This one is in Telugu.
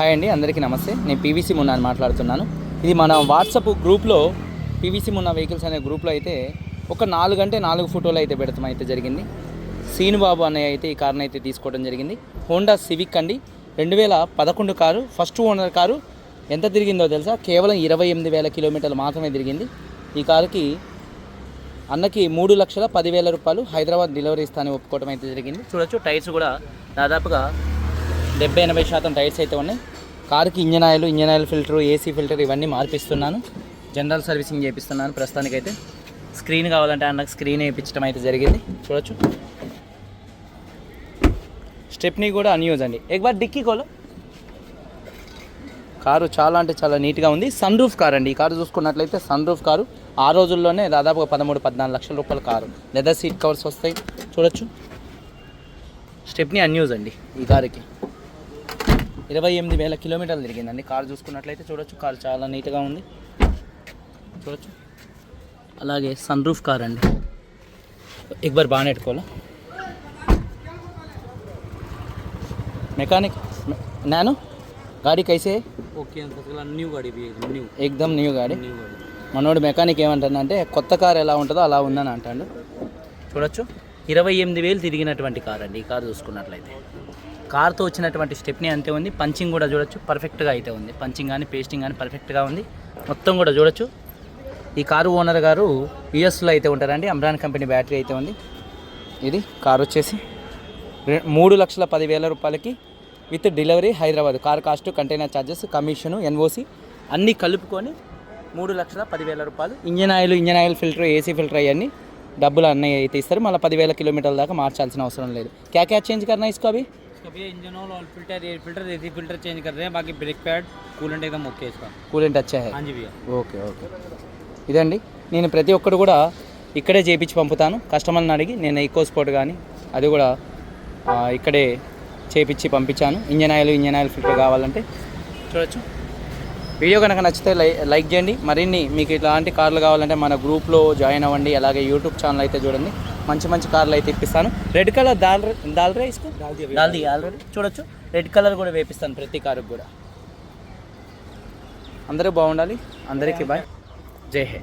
హాయ్ అండి అందరికీ నమస్తే. నేను పీవీసీ మున్నా అని మాట్లాడుతున్నాను. ఇది మన వాట్సాప్ గ్రూప్లో పీవీసీ మున్నా వెహికల్స్ అనే గ్రూప్లో అయితే ఒక నాలుగు అంటే నాలుగు ఫోటోలు అయితే పెడతాం అయితే జరిగింది. సీనుబాబు అనే అయితే ఈ కార్ని అయితే తీసుకోవడం జరిగింది. హోండా సివిక్ అండి. రెండు వేల పదకొండు కారు ఫస్ట్ ఓనర్ కారు. ఎంత తిరిగిందో తెలుసా? కేవలం ఇరవై ఎనిమిది వేల కిలోమీటర్లు మాత్రమే తిరిగింది. ఈ కారుకి అన్నకి మూడు లక్షల పదివేల రూపాయలు హైదరాబాద్ డెలివరీ ఇస్తానని ఒప్పుకోవడం అయితే జరిగింది. చూడొచ్చు టైర్స్ కూడా దాదాపుగా డెబ్బై ఎనభై శాతం టైర్స్ అయితే ఉన్నాయి. కారుకి engine oil engine oil filter AC filter ఇవన్నీ మార్పిస్తున్నాను. జనరల్ సర్వీసింగ్ చేపిస్తున్నాను ప్రస్తుతానికైతే. స్క్రీన్ కావాలంటే అన్నకు స్క్రీన్ వేయించడం అయితే జరిగింది. చూడొచ్చు. స్టెప్నీ కూడా అన్యూజ్ అండి. ఎక్బార్ డిక్కీ కోలో? కారు చాలా అంటే చాలా నీట్గా ఉంది. సన్ రూఫ్ కార్ అండి. ఈ కారు చూసుకున్నట్లయితే సన్ రూఫ్ కారు. ఆ రోజుల్లోనే దాదాపుగా పదమూడు పద్నాలుగు లక్షల రూపాయల కారు. లెదర్ సీట్ కవర్స్ వస్తాయి. చూడొచ్చు. స్టెప్నీ అన్యూజ్ అండి ఈ కారుకి. ఇరవై ఎనిమిది వేల కిలోమీటర్లు తిరిగిందండి కారు చూసుకున్నట్లయితే చూడొచ్చు కారు చాలా నీట్గా ఉంది చూడొచ్చు అలాగే సన్ రూఫ్ కార్ అండి ఎక్బర్ బాగా నెట్టుకోవాలా मैकेनिक नैनो गाड़ी कैसे है ओके अंकल न्यू गाड़ी भी एकदम न्यू एकदम న్యూ గాడి न्यూ गाड़ी మనోడు మెకానిక్ ఏమంటాడంటే కొత్త కార్ ఎలా ఉంటుందో అలా ఉందని అంటాడు చూడొచ్చు ఇరవై ఎనిమిది వేలు తిరిగినటువంటి కార్ అండి. ఈ కార్ చూసుకున్నట్లయితే. కార్తో వచ్చినటువంటి స్టెప్ని అంతే ఉంది. పంచింగ్ కూడా చూడొచ్చు. పర్ఫెక్ట్గా అయితే ఉంది. పంచింగ్ కానీ పేస్టింగ్ కానీ పర్ఫెక్ట్గా ఉంది. మొత్తం కూడా చూడొచ్చు. ఈ కారు ఓనర్ గారు యుఎస్లో అయితే ఉంటారండి. అమ్రాన్ కంపెనీ బ్యాటరీ అయితే ఉంది. ఇది కార్ వచ్చేసి రె- మూడు లక్షల పదివేల రూపాయలకి with delivery Hyderabad. Car cost container charges commission NOC అన్నీ కలుపుకొని మూడు లక్షల పదివేల రూపాయలు. Engine oil engine oil filter AC filter అవన్నీ డబ్బులు అన్నీ అయితే ఇస్తారు మళ్ళీ పదివేల కిలోమీటర్ల దాకా మార్చాల్సిన అవసరం లేదు క్యా క్యా చేంజ్ करना इसको अभी इसका भी engine oil oil filter air filter AC filter change कर रहे हैं बाकी ब्रेक पैड कूलेंट एकदम ओके है इसका కూలెంట్ अच्छा है हाँ जी भैया ఓకే ఓకే ఇదండి నేను ప్రతి ఒక్కరు కూడా ఇక్కడే చేపించి పంపుతాను కస్టమర్ని అడిగి నేను ఈకో స్పోర్ట్ కానీ అది కూడా ఆ, ఇక్కడే చేపించి పంపించాను engine oil engine oil filter కావాలంటే చూడొచ్చు వీడియో కనుక నచ్చితే లైక్ చేయండి. మరిన్ని మీకు ఇలాంటి కార్లు కావాలంటే మన గ్రూప్లో జాయిన్ అవ్వండి. అలాగే యూట్యూబ్ ఛానల్ అయితే చూడండి. మంచి మంచి కార్లు అయితే ఇప్పిస్తాను. రెడ్ కలర్ దాల్ దాల్రే ఇసుకో? దాల్ది ఆల్రెడీ. చూడొచ్చు. రెడ్ కలర్ కూడా వేపిస్తాను ప్రతి కారు కూడా. అందరూ బాగుండాలి. అందరికీ బాయ్. జై హే